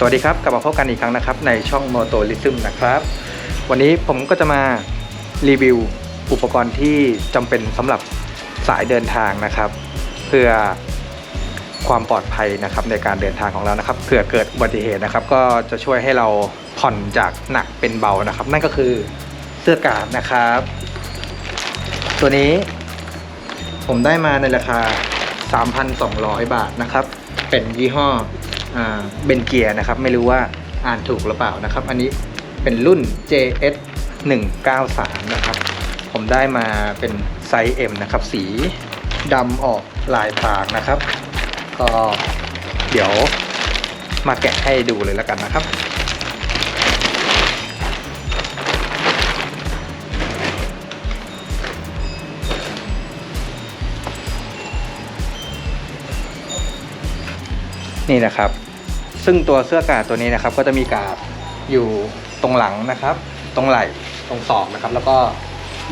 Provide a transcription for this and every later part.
สวัสดีครับกลับมาพบกันอีกครั้งนะครับในช่อง m o t o l i s m นะครับ วันนี้ผมก็จะมารีวิวอุปกรณ์ที่จำเป็นสำหรับสายเดินทางนะครับ เพื่อความปลอดภัยนะครับในการเดินทางของเรานะครับเผื่อเกิดอุบัติเหตุนะครับ ก็จะช่วยให้เราผ่อนจากหนักเป็นเบานะครับ นั่นก็คือเสื้อกาดนะครับ ตัวนี้ผมได้มาในราคา 3,200 บาทนะครับ เป็นยี่ห้อ เบนเกียนะครับ ไม่รู้ว่าอ่านถูกหรือเปล่านะครับ อันนี้เป็นรุ่น JS 193 นะครับ ผมได้มาเป็นไซส์ M นะครับ สีดำออกลายพรางนะครับ ก็เดี๋ยวมาแกะให้ดูเลยแล้วกันนะครับ นี่นะครับ ซึ่งตัวเสื้อกาดตัวนี้นะครับ ก็จะมีกาดอยู่ตรงหลังนะครับ ตรงไหล่ตรงศอกนะครับ แล้วก็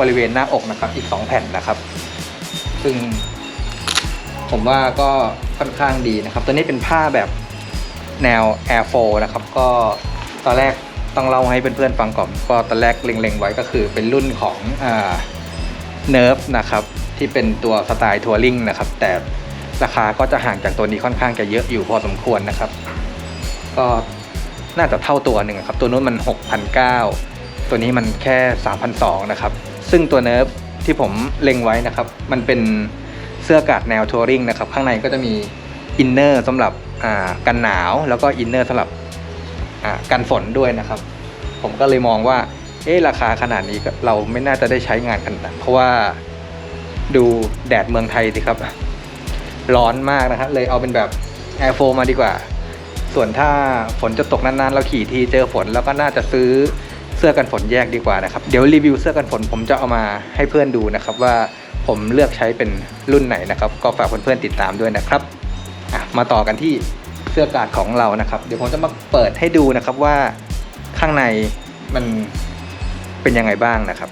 บริเวณหน้าอกนะครับ อีก 2 แผ่นนะครับ ซึ่ง ผมว่าก็ค่อนข้างดีนะครับ ตัวนี้เป็นผ้าแบบแนว Air 4นะครับ ก็ตอนแรกต้องเล่าให้เพื่อนๆฟังก่อนก็ตอนแรกเล็งๆไว้ก็คือเป็นรุ่นของเนิร์ฟนะครับ ที่เป็นตัวสไตล์ทัวริงนะครับ แต่ ราคาก็จะห่างจากตัวนี้ค่อนข้างจะเยอะอยู่พอสมควรนะครับ ก็น่าจะเท่าตัวหนึ่งครับ ตัวนู้นมัน6,900ตัวนี้มันแค่3,200นะครับ ซึ่งตัวเนิร์ฟที่ผมเล็งไว้นะครับ มันเป็นเสื้อกาดแนวทัวริงนะครับ ข้างในก็จะมีอินเนอร์สำหรับกันหนาว แล้วก็อินเนอร์สำหรับกันฝนด้วยนะครับ ผมก็เลยมองว่าเอ๊ราคาขนาดนี้เราไม่น่าจะได้ใช้งานกันนะเพราะว่าดูแดดเมืองไทยสิครับ ร้อนมากนะครับเลยเอาเป็นแบบ Air 4มาดีกว่า ส่วนถ้าฝนจะตกนานๆ เราขี่ทีเจอฝนแล้วก็น่าจะซื้อเสื้อกันฝนแยกดีกว่านะครับ เดี๋ยวรีวิวเสื้อกันฝนผมจะเอามาให้เพื่อนดูนะครับว่าผมเลือกใช้เป็นรุ่นไหนนะครับ ก็ฝากเพื่อนๆติดตามด้วยนะครับมาต่อกันที่เสื้อกาดของเรานะครับ เดี๋ยวผมจะมาเปิดให้ดูนะครับว่าข้างในมันเป็นยังไงบ้างนะครับ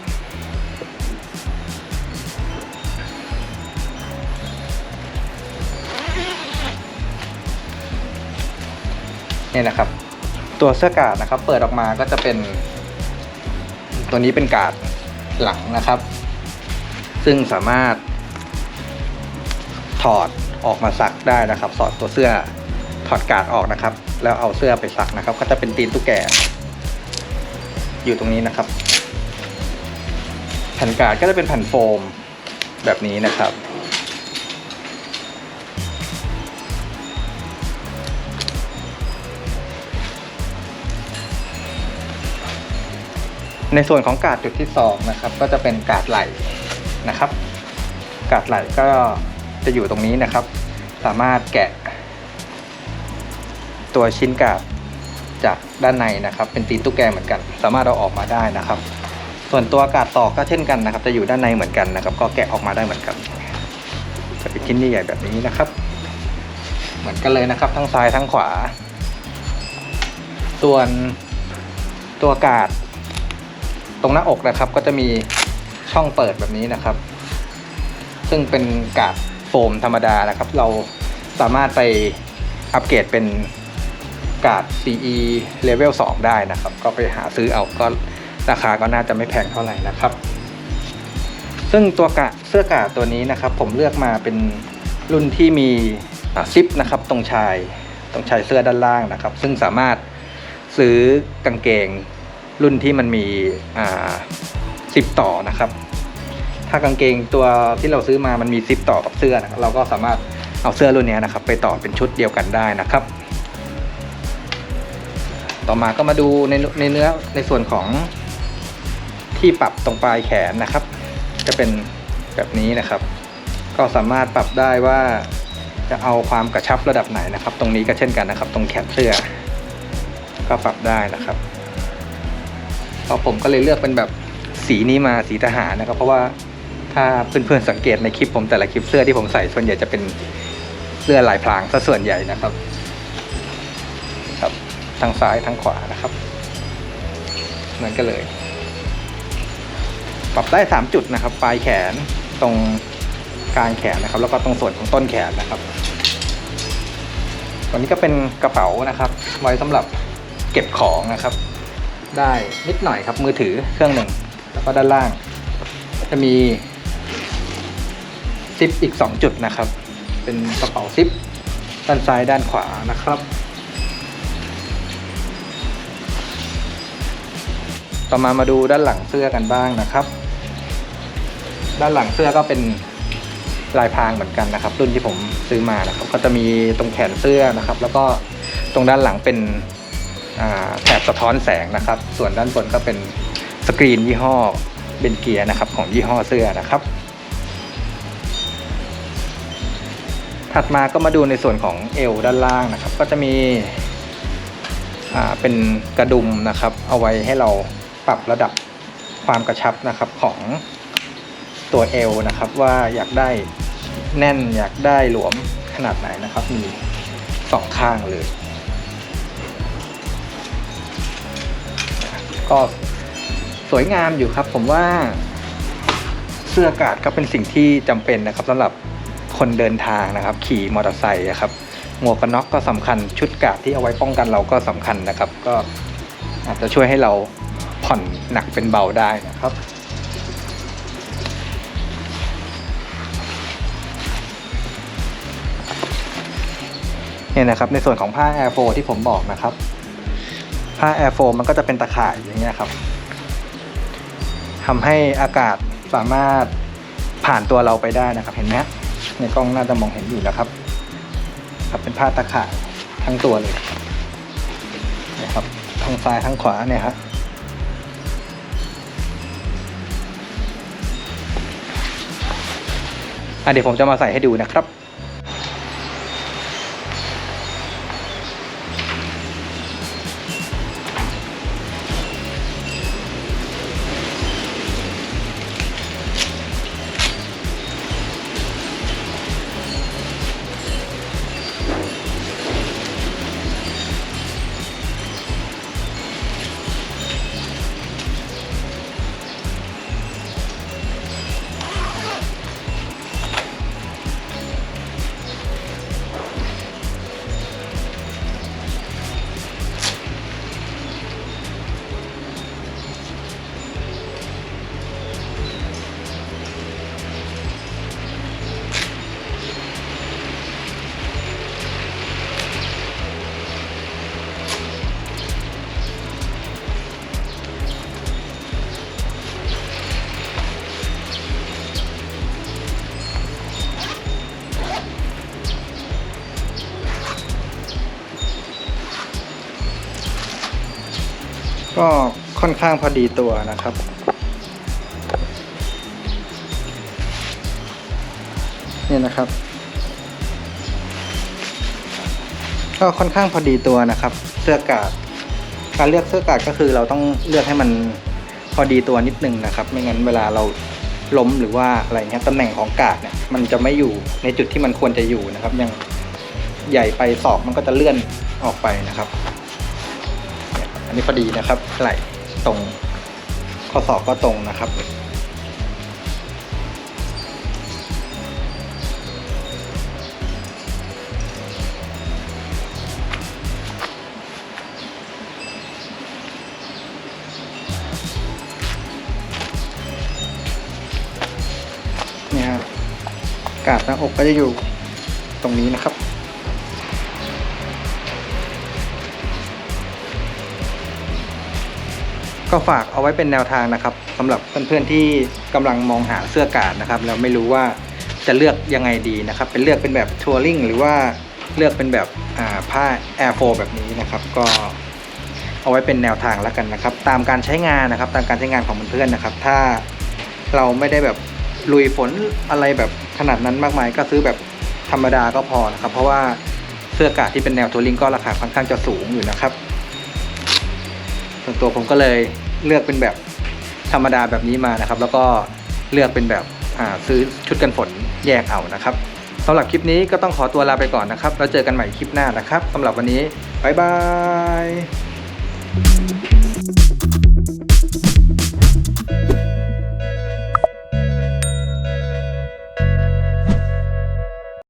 เนี่ยนะครับ ตัวเสื้อกาดนะครับ เปิดออกมาก็จะเป็น ตัวนี้เป็นกาดหลังนะครับ ซึ่งสามารถ ถอดออกมาซักได้นะครับ สอดตัวเสื้อถอดกาดออกนะครับ แล้วเอาเสื้อไปซักนะครับ ก็จะเป็นตีนตุ๊กแกอยู่ตรงนี้นะครับ แผ่นกาดก็จะเป็นแผ่นโฟมแบบนี้นะครับ ในส่วนของกาดจุดที่สองนะครับก็จะเป็นกาดไหลนะครับ กาดไหลก็จะอยู่ตรงนี้นะครับ สามารถแกะ ตัวชิ้นกาดจากด้านในนะครับ เป็นตีนตุ๊กแกเหมือนกัน สามารถเอาออกมาได้นะครับ ส่วนตัวกาดศอกก็เช่นกันนะครับ จะอยู่ด้านในเหมือนกันนะครับ ก็แกะออกมาได้เหมือนกัน จะเป็นชิ้นใหญ่แบบนี้นะครับ เหมือนกันเลยนะครับ ทั้งซ้ายทั้งขวา ส่วนตัวกาด ตรงหน้าอกนะครับก็จะมีช่องเปิดแบบนี้นะครับ ซึ่งเป็นกาดโฟมธรรมดานะครับ เราสามารถไปอัปเกรดเป็นกาด CE Level 2 ได้นะครับ ก็ไปหาซื้อเอาก็ราคาก็น่าจะไม่แพงเท่าไหร่นะครับ ซึ่งตัวกาดเสื้อกาดตัวนี้นะครับ ผมเลือกมาเป็นรุ่นที่มีซิปนะครับ ตรงชายตรงชายเสื้อด้านล่างนะครับ ซึ่งสามารถซื้อกางเกง รุ่นที่มันมีอ่าซิปต่อนะครับ ถ้ากางเกงตัวที่เราซื้อมามันมีซิปต่อกับเสื้อนะครับเราก็สามารถเอาเสื้อรุ่นนี้นะครับ ไปต่อเป็นชุดเดียวกันได้นะครับ ต่อมาก็มาดูในในเนื้อในส่วนของที่ปรับตรงปลายแขนนะครับ จะเป็นแบบนี้นะครับ ก็สามารถปรับได้ว่าจะเอาความกระชับระดับไหนนะครับ ตรงนี้ก็เช่นกันนะครับ ตรงแขนเสื้อ ก็ปรับได้นะครับ พอผมก็เลยเลือกเป็นแบบสีนี้มาสีทหารนะครับ เพราะว่าถ้าเพื่อนๆสังเกตในคลิปผมแต่ละคลิปเสื้อที่ผมใส่ส่วนใหญ่จะเป็นเสื้อลายพรางซะส่วนใหญ่นะครับ ครับทั้งซ้ายทั้งขวานะครับเหมือนกันเลย ปรับได้สามจุดนะครับ ปลายแขนตรงกลางแขนนะครับ แล้วก็ตรงส่วนของต้นแขนนะครับวันนี้ก็เป็นกระเป๋านะครับ ไว้สำหรับเก็บของนะครับ ได้นิดหน่อยครับมือถือเครื่องหนึ่งแล้วก็ด้านล่าง จะมีซิปอีก 2 จุดนะครับ เป็นกระเป๋าซิปด้านซ้ายด้านขวานะครับ ต่อมามาดูด้านหลังเสื้อกันบ้างนะครับ ด้านหลังเสื้อก็เป็นลายพรางเหมือนกันนะครับ รุ่นที่ผมซื้อมานะครับ ก็จะมีตรงแขนเสื้อนะครับ แล้วก็ตรงด้านหลังเป็น แถบสะท้อนแสงนะครับ ส่วนด้านบนก็เป็นสกรีนยี่ห้อเบนเกียนะครับของยี่ห้อเสื้อนะครับ ถัดมาก็มาดูในส่วนของเอวด้านล่างนะครับ ก็จะมีเป็นกระดุมนะครับ เอาไว้ให้เราปรับระดับความกระชับนะครับของตัวเอวนะครับ ว่าอยากได้แน่นอยากได้หลวมขนาดไหนนะครับ มีสองข้างเลย ก็สวยงามอยู่ครับ ผมว่าเสื้ออากาศก็เป็นสิ่งที่จำเป็นนะครับสำหรับคนเดินทางนะครับ ขี่มอเตอร์ไซค์อะครับหมวกกันน็อกก็สำคัญชุดกาดที่เอาไว้ป้องกันเราก็สำคัญนะครับ ก็อาจจะช่วยให้เราผ่อนหนักเป็นเบาได้นะครับเนี่ยนะครับในส่วนของผ้า Air 4ที่ผมบอกนะครับ ผ้า Air 4มันก็จะเป็นตะข่ายอย่างเงี้ยครับทำให้อากาศสามารถผ่านตัวเราไปได้นะครับ เห็นไหมในกล้องน่าจะมองเห็นอยู่นะครับ ครับเป็นผ้าตะข่ายทั้งตัวเลยนะครับทั้งซ้ายทั้งขวาเนี่ยครับอะเดี๋ยวผมจะมาใส่ให้ดูนะครับ ก็ค่อนข้างพอดีตัวนะครับ นี่นะครับ ก็ค่อนข้างพอดีตัวนะครับ เสื้อกาดการเลือกเสื้อกาดก็คือเราต้องเลือกให้มันพอดีตัวนิดนึงนะครับ ไม่งั้นเวลาเราล้มหรือว่าอะไรเงี้ยตำแหน่งของกาดเนี่ยมันจะไม่อยู่ในจุดที่มันควรจะอยู่นะครับอย่างใหญ่ไปศอกมันก็จะเลื่อนออกไปนะครับ นนี้พอดีนะครับ ไหล่ตรง ข้อศอกก็ตรงนะครับ เนี่ยครับกาดหน้าอกก็จะอยู่ตรงนี้นะครับ ก็ฝากเอาไว้เป็นแนวทางนะครับสำหรับเพื่อนๆที่กำลังมองหาเสื้อกาดนะครับแล้วไม่รู้ว่าจะเลือกยังไงดีนะครับ เป็นเลือกเป็นแบบทัวริงหรือว่าเลือกเป็นแบบอ่าผ้า Air 4แบบนี้นะครับ ก็เอาไว้เป็นแนวทางแล้วกันนะครับ ตามการใช้งานนะครับ ตามการใช้งานของเพื่อนๆนะครับ ถ้าเราไม่ได้แบบลุยฝนอะไรแบบขนาดนั้นมากมาย ก็ซื้อแบบธรรมดาก็พอนะครับ เพราะว่าเสื้อกาดที่เป็นแนวทัวริงก็ราคาค่อนข้างจะสูงอยู่นะครับส่วนตัวผมก็เลย เลือกเป็นแบบธรรมดาแบบนี้มานะครับ แล้วก็เลือกเป็นแบบซื้อชุดกันฝนแยกเอานะครับสำหรับคลิปนี้ก็ต้องขอตัวลาไปก่อนนะครับ แล้วเจอกันใหม่คลิปหน้านะครับสำหรับวันนี้บ๊ายบาย